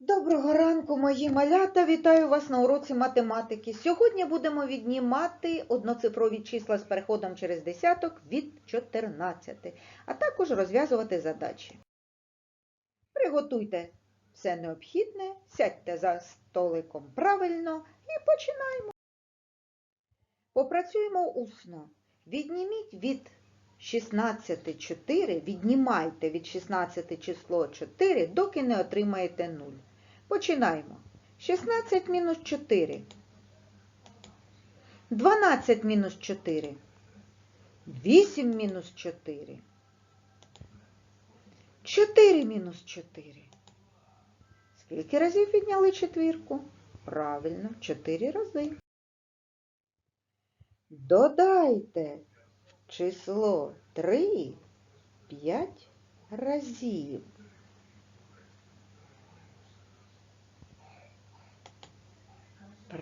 Доброго ранку, мої малята! Вітаю вас на уроці математики. Сьогодні будемо віднімати одноцифрові числа з переходом через десяток від 14, а також розв'язувати задачі. Приготуйте все необхідне, сядьте за столиком правильно і починаємо. Попрацюємо усно. Відніміть від 16 4, віднімайте від 16 число 4, доки не отримаєте 0. Починаємо. 16 мінус 4. 12 мінус 4. 8 мінус 4. 4 мінус 4. Скільки разів підняли четвірку? Правильно, 4 рази. Додайте число 3 5 разів.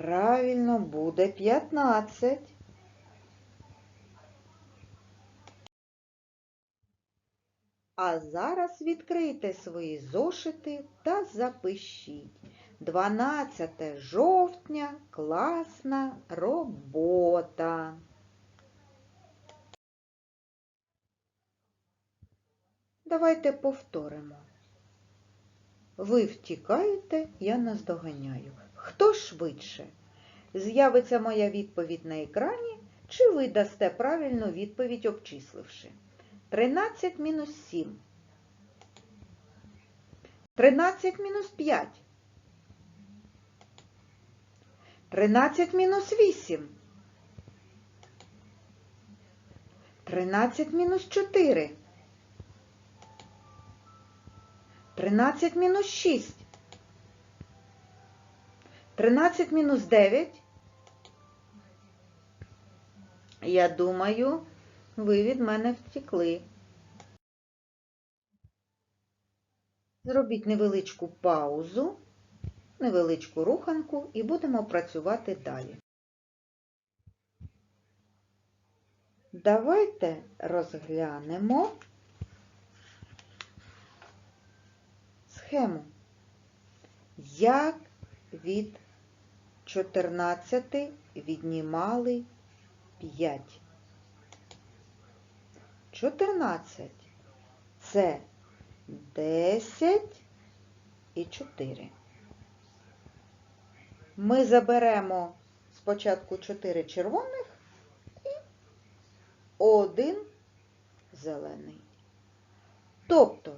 Правильно, буде 15. А зараз відкрийте свої зошити та запишіть. 12 жовтня класна робота. Давайте повторимо. Ви втікаєте, я наздоганяю. Хто швидше? З'явиться моя відповідь на екрані, чи ви дасте правильну відповідь, обчисливши? 13 мінус 7. 13 мінус 5. 13 мінус 8. 13 мінус 4. 13 мінус 6. 13 мінус 9. Я думаю, ви від мене втекли. Зробіть невеличку паузу, невеличку руханку і будемо працювати далі. Давайте розглянемо схему. Як від 14 віднімали 5. 14 це 10 і 4. Ми заберемо спочатку 4 червоних і 1 зелений. Тобто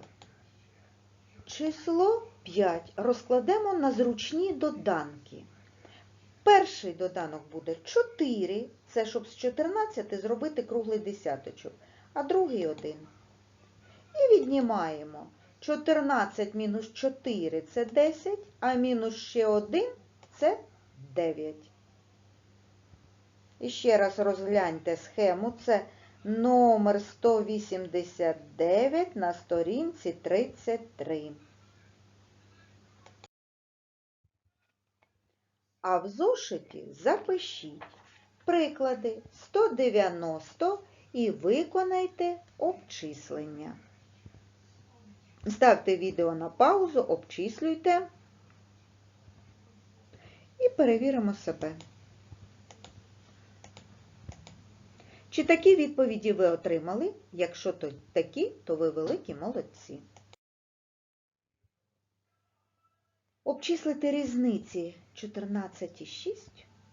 число 5 розкладемо на зручні доданки. Перший доданок буде 4, це щоб з 14 зробити круглий десяточок, а другий 1. І віднімаємо 14 мінус 4 це 10, а мінус ще 1 це 9. І ще раз розгляньте схему. Це номер 189 на сторінці 33. А в зошиті запишіть приклади 190 і виконайте обчислення. Ставте відео на паузу, обчислюйте і перевіримо себе. Чи такі відповіді ви отримали? Якщо такі, то ви великі молодці. Обчислити різниці 14,6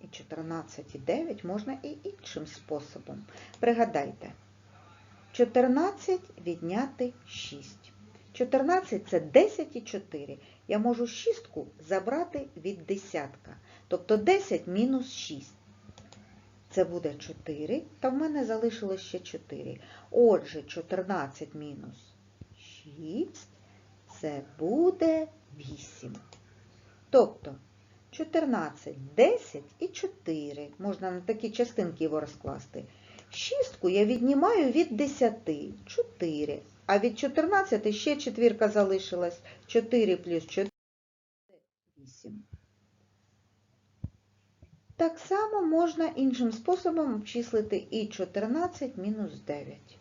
і 14,9 можна і іншим способом. Пригадайте, 14 відняти 6. 14 це 10 і 4. Я можу шістку забрати від десятка. Тобто 10 мінус 6. Це буде 4, та в мене залишилось ще 4. Отже, 14 мінус 6 це буде 8. Тобто 14, 10 і 4. Можна на такі частинки його розкласти. Шістку я віднімаю від 10, 4. А від 14 ще четвірка залишилась. 4 плюс 4 8. Так само можна іншим способом обчислити і 14 мінус 9.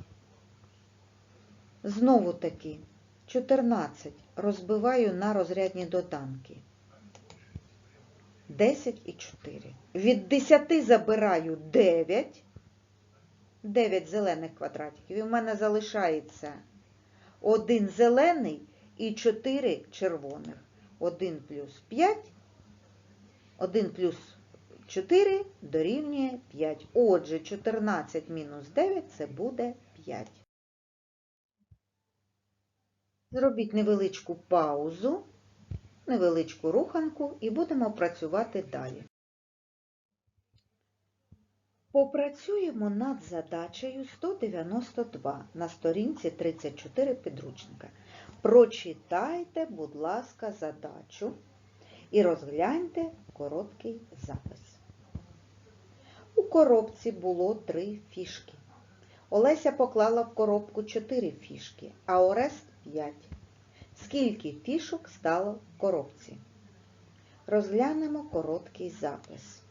Знову таки, 14 розбиваю на розрядні доданки. 10 і 4. Від 10 забираю 9. 9 зелених квадратиків. І в мене залишається один зелений і 4 червоних. 1 плюс 5. 1 плюс 4 дорівнює 5. Отже, 14 мінус 9 це буде 5. Зробіть невеличку паузу, невеличку руханку і будемо працювати далі. Попрацюємо над задачею 192 на сторінці 34 підручника. Прочитайте, будь ласка, задачу і розгляньте короткий запис. У коробці було три фішки. Олеся поклала в коробку 4 фішки, а Орест 5. Скільки фішок стало в коробці? Розглянемо короткий запис.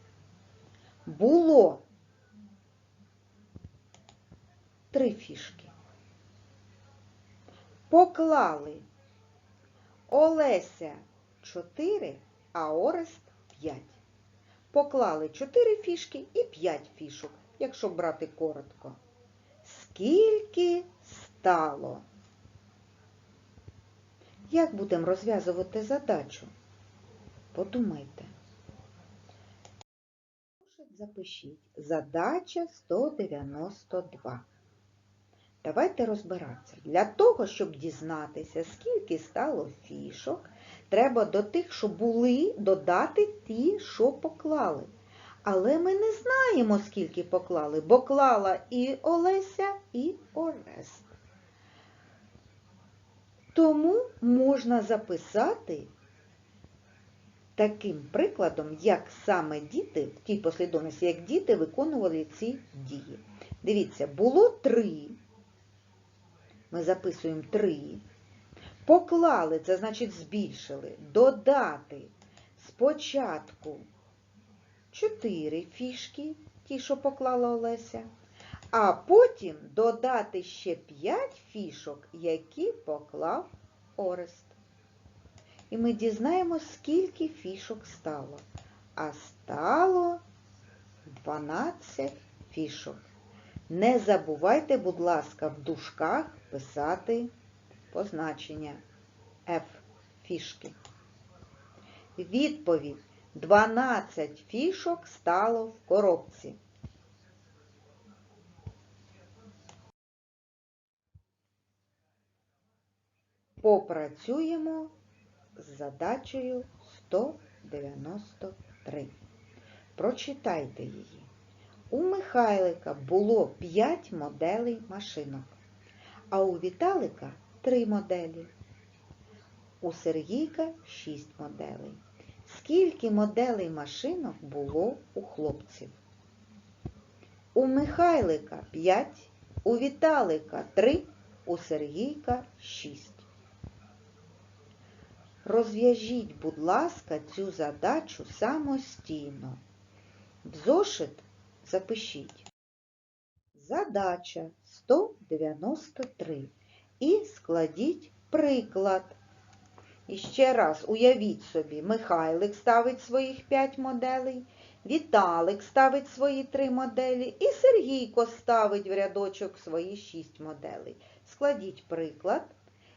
Було три фішки. Поклали Олеся 4, а Орест 5. Поклали 4 фішки і 5 фішок, якщо брати коротко. Скільки стало? Як будемо розв'язувати задачу? Подумайте. Запишіть. Задача 192. Давайте розбиратися. Для того, щоб дізнатися, скільки стало фішок, треба до тих, що були, додати ті, що поклали. Але ми не знаємо, скільки поклали, бо клала і Олеся, і Орест. Тому можна записати таким прикладом, як саме діти, в тій послідовності, як діти виконували ці дії. Дивіться, було три. Ми записуємо три. Поклали, це значить збільшили, додати спочатку чотири фішки, ті, що поклала Олеся, а потім додати ще п'ять фішок, які поклав Орест. І ми дізнаємося, скільки фішок стало. А стало 12 фішок. Не забувайте, будь ласка, в дужках писати позначення F фішки. Відповідь 12 фішок стало в коробці. Попрацюємо з задачею 193. Прочитайте її. У Михайлика було 5 моделей машинок, а у Віталика 3 моделі. У Сергійка 6 моделей. Скільки моделей машинок було у хлопців? У Михайлика 5, у Віталика 3, у Сергійка 6. Розв'яжіть, будь ласка, цю задачу самостійно. В зошит запишіть. Задача 193. І складіть приклад. І ще раз уявіть собі, Михайлик ставить своїх 5 моделей, Віталик ставить свої 3 моделі і Сергійко ставить в рядочок свої 6 моделей. Складіть приклад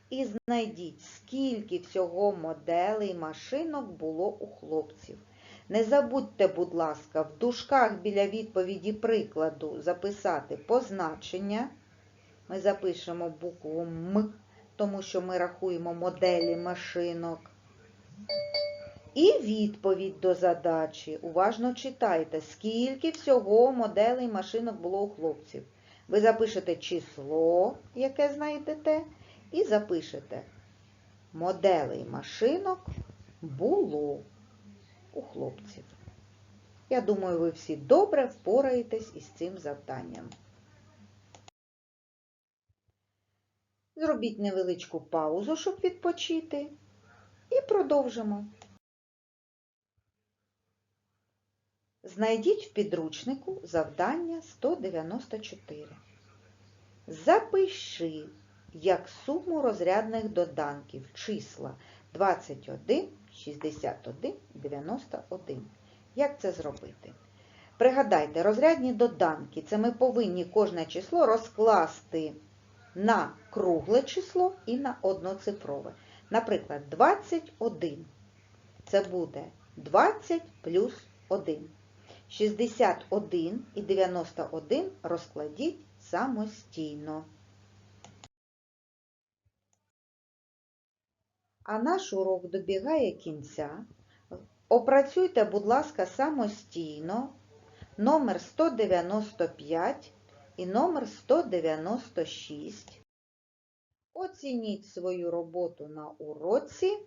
і знайдіть, скільки всього моделей машинок було у хлопців. Не забудьте, будь ласка, в дужках біля відповіді прикладу записати позначення. Ми запишемо букву М, тому що ми рахуємо моделі машинок. І відповідь до задачі. Уважно читайте, скільки всього моделей машинок було у хлопців. Ви запишете число, яке знайдете, і запишете моделей машинок було у хлопців. Я думаю, ви всі добре впораєтесь із цим завданням. Зробіть невеличку паузу, щоб відпочити, і продовжимо. Знайдіть в підручнику завдання 194. Запиши, як суму розрядних доданків числа 21, 61, 91. Як це зробити? Пригадайте, розрядні доданки це ми повинні кожне число розкласти на кругле число і на одноцифрове. Наприклад, 21 це буде 20 плюс 1. 61 і 91 розкладіть самостійно. А наш урок добігає кінця. Опрацюйте, будь ласка, самостійно номер 195 і номер 196. Оцініть свою роботу на уроці.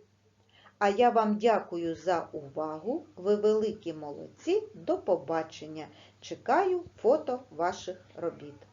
А я вам дякую за увагу. Ви великі молодці. До побачення. Чекаю фото ваших робіт.